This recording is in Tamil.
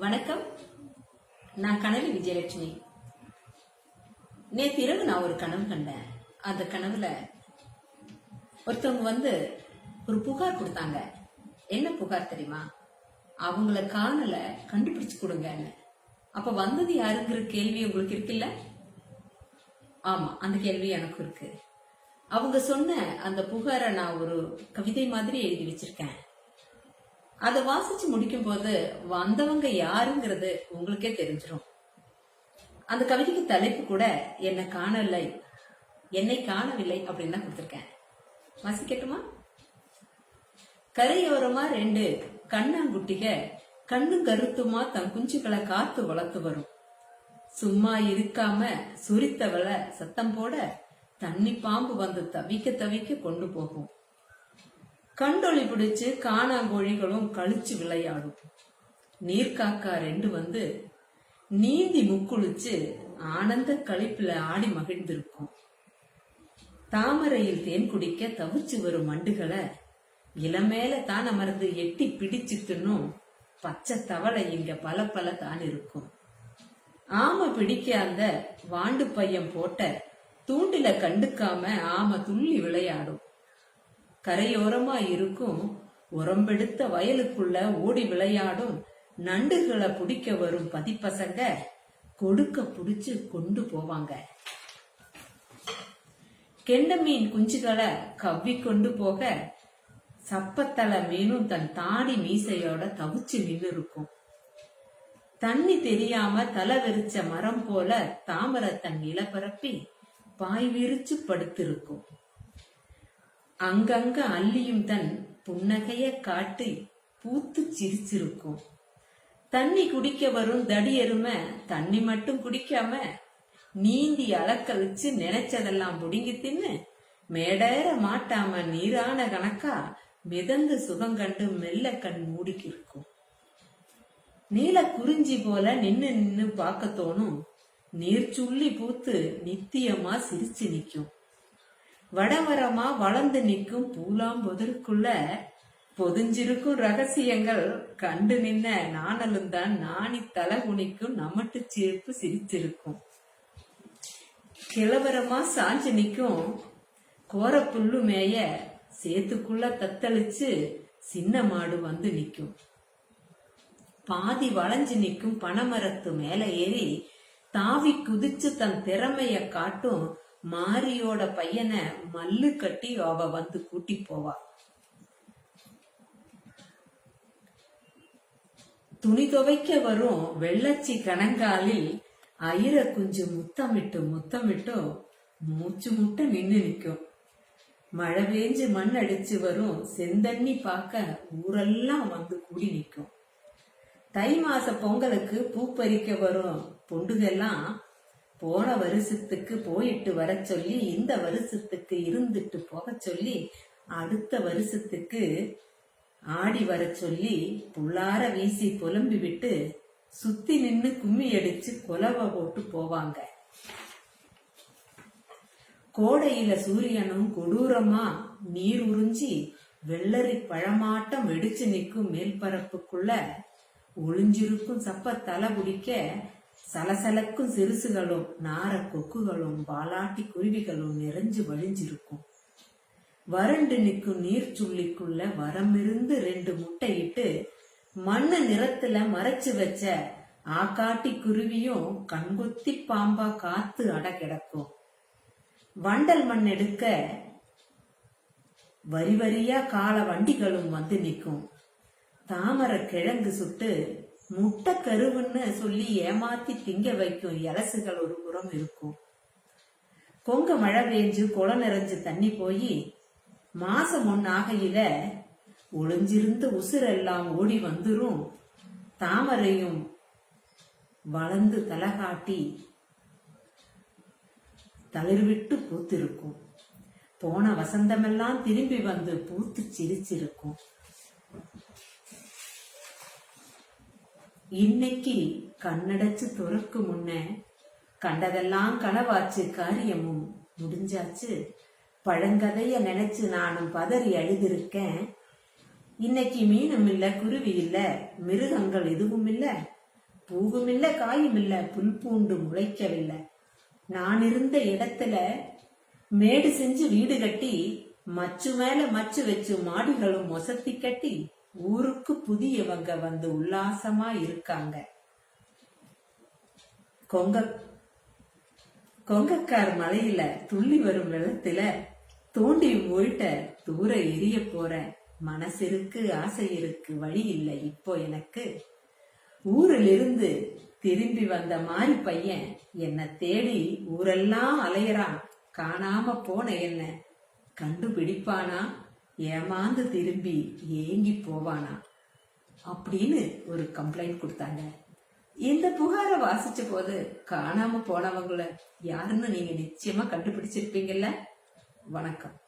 வணக்கம். நான் கனவி விஜயலட்சுமி. நேற்று இரவு நான் ஒரு கனவு கண்டேன். அந்த கனவுல ஒருத்தவங்க வந்து ஒரு புகார் கொடுத்தாங்க. என்ன புகார் தெரியுமா? அவங்கள காணல கண்டுபிடிச்சு கொடுங்கன்னு. அப்ப வந்தது யாருங்கிற கேள்வி உங்களுக்கு இருக்குல்ல? ஆமா அந்த கேள்வி எனக்கு இருக்கு. அவங்க சொன்ன அந்த புகாரை நான் ஒரு கவிதை மாதிரி எழுதி வச்சிருக்கேன். அதை வாசிச்சு முடிக்கும் போது வந்தவங்க யாருங்கிறது உங்களுக்கே தெரிஞ்சிடும் அந்த கவிதைக்கு தலைப்பு கூட என்னை காணவில்லை என்னை காணவில்லை அப்படின்னு தான் கொடுத்துருக்கேன். வாசிக்கட்டுமா? கரையோரமா ரெண்டு கண்ணாங்குட்டிக கண்ணும் கருத்துமா தன் குஞ்சுகளை காத்து வளர்த்து வரும். சும்மா இருக்காம சுரித்தவளை சத்தம் போட தண்ணி பாம்பு வந்து தவிக்க தவிக்க கொண்டு போகும். கண்டொளி பிடிச்சு காணாங்கோழிகளும் கழிச்சு விளையாடும். நீர்க்காக்கா ரெண்டு வந்து நீந்தி முக்குளிச்சு ஆனந்த கழிப்புல ஆடி மகிழ்ந்திருக்கும். தாமரையில் தேன் குடிக்க தவிச்சு வரும் மண்டுகளை இளமேல தான் அமர்ந்து எட்டி பிடிச்சுட்டுன்னும் பச்சை தவளை இங்க பல பல தான் இருக்கும். ஆம பிடிக்க அந்த வாண்டு பையன் போட்ட தூண்டில கண்டுக்காம ஆம துள்ளி விளையாடும். கரையோரமா இருக்கும் உரம்பெடுத்த வயலுக்குள்ள ஓடி விளையாடும் நண்டுகளை பிடிக்க வரும் பதிப்பசங்க கொடுக்க புடிச்சு கொண்டு போவாங்க. கெண்ட மீன் குஞ்சுகளை கவ்வி கொண்டு போக சப்பத்தலை மீனும் தன் தாடி மீசையோட தவிச்சு நின்னு இருக்கும் தண்ணி தெரியாம தலை வெறிச்ச மரம் போல தாமரை தன் நிலப்பரப்பி பாய் விரிச்சு படுத்திருக்கும். அங்கங்க அள்ளியும் தன் புன்னகைய காட்டி பூத்து சிரிச்சிருக்கும். தண்ணி குடிக்க வரும் தடி எருமை தண்ணி மட்டும் குடிக்காம நீந்தி அளக்கழிச்சு நினைச்சதெல்லாம் புடுங்கி தின்னு மேடேற மாட்டாம நீரான கணக்கா மிதந்து சுகங்கண்டு மெல்ல கண் மூடிக்கிருக்கும் நீல குறிஞ்சி போல நின்னு நின்னு பார்க்க தோணும். நீர் சுள்ளி பூத்து நித்தியமா சிரிச்சு நிக்கும் வடமரமா வளர்ந்து நிற்கும் பூலாம் பொதிஞ்சிருக்கும் ரகசியங்கள் கண்டு நின்ன நாணலும் தான் நாணி தலை குனிக்கும் நமட்டு சிரிப்பு சிரிச்சிருக்கும் கிளவரமா சாஞ்சு நிற்கும் கோரப்புல்லு மேய சேத்துக்குள்ள தத்தளிச்சு சின்ன மாடு வந்து நிக்கும் பாதி வளைஞ்சு நிற்கும் பனைமரத்து மேல ஏறி தாவி குதிச்சு தன் திறமைய காட்டும் மாரியோட பையனை மல்லு கட்டி அவ வந்து கூட்டி போவா. துணி துவைக்க வரும் வெள்ளச்சி கணங்காலில் ஐர குஞ்சு முத்தமிட்டு முத்தமிட்டு மூச்சு முட்ட நின்னு நிக்கும் மழை பெஞ்சு மண் அடிச்சு வரும் செந்தண்ணி பார்க்க ஊரெல்லாம் வந்து கூடி நிக்கும் தை மாச பொங்கலுக்கு பூ பறிக்க வரும் பொண்டுகெல்லாம் போன வருஷத்துக்கு போயிட்டு வர சொல்லி இந்த வருஷத்துக்கு இருந்துட்டு போக சொல்லி அடுத்த வருஷத்துக்கு ஆடி வர சொல்லி புள்ளார வீசி புலம்பி விட்டு சுத்தி நின்னு கும்மி அடிச்சு கொலவை போட்டு போவாங்க. கோடையில சூரியனும் கொடூரமா நீர் உறிஞ்சி வெள்ளரி பழமாட்டம் வெடிச்சு நிற்கும் மேல்பரப்புக்குள்ள ஒளிஞ்சிருக்கும் சப்ப தலை குடிக்க சலசலக்கும் சிறுசுகளும் நார கொக்குகளும் பாலாட்டி குருவிகளும் நிறைஞ்சு வழிஞ்சிருக்கும். வறண்டு நிற்கும் நீர் சுள்ளிக்குள்ள வரமிருந்து ரெண்டு முட்டையிட்டு மண்ணு நிறத்துல மறைச்சு வச்ச ஆக்காட்டி குருவியும் கண்கொத்தி பாம்பா காத்து அட கிடக்கும் வண்டல் மண் எடுக்க வரி வரியா கால வண்டிகளும் வந்து நிற்கும். தாமரை கிழங்கு சுட்டு முட்டை கருவுன்னு சொல்லி ஏமாத்தி திங்க வைக்கும் இலசுகள் ஒரு புறம் இருக்கும். கொங்க மழை பெஞ்சு குளம் நிறைஞ்சு தண்ணி போய் மாசம் ஒன்னாகையில ஒளிஞ்சிருந்த உசுரெல்லாம் ஓடி வந்துரும். தாமரையும் வளர்ந்து தலகாட்டி தளிர்விட்டு பூத்திருக்கும். போன வசந்தமெல்லாம் திரும்பி வந்து பூத்து சிரிச்சிருக்கும். இன்னைக்கு கண்ணடைச்சு துறக்கு முன்ன கண்டதெல்லாம் கனவாச்சு காரியமும் முடிஞ்சாச்சு. பழங்கதைய நினைச்சு நானும் பதறி அழுதிருக்கேன். இன்னைக்கு மீனும் இல்ல குருவி இல்ல மிருகங்கள் எதுவும் இல்ல பூவும் இல்ல காயும் இல்ல புல் பூண்டு முளைக்கவில்லை நான் இருந்த இடத்துல மேடு செஞ்சு வீடு கட்டி மச்சு மேல மச்சு வச்சு மாடிகளும் மொசத்தி கட்டி ஊருக்கு புதியவங்க வந்து உல்லாசமா இருக்காங்க. கொங்க கொங்கக்கார் மலையில துள்ளி வரும் வெள்ளத்துல தோண்டி போயிட்ட தூர எரிய போறேன் மனசு இருக்கு ஆசை இருக்கு வழி இல்லை இப்போ எனக்கு. ஊரில் இருந்து திரும்பி வந்த மாரி பையன் என்ன தேடி ஊரெல்லாம் அலையறான். காணாம போன என்ன? கண்டுபிடிப்பானா? ஏமாந்து திரும்பி ஏங்கி போவானா? அப்படின்னு ஒரு கம்ப்ளைண்ட் கொடுத்தாங்க. இந்த புகாரை வாசிச்ச போது காணாம போனவங்கள யாருன்னு நீங்க நிச்சயமா கண்டுபிடிச்சிருப்பீங்கல்ல? வணக்கம்.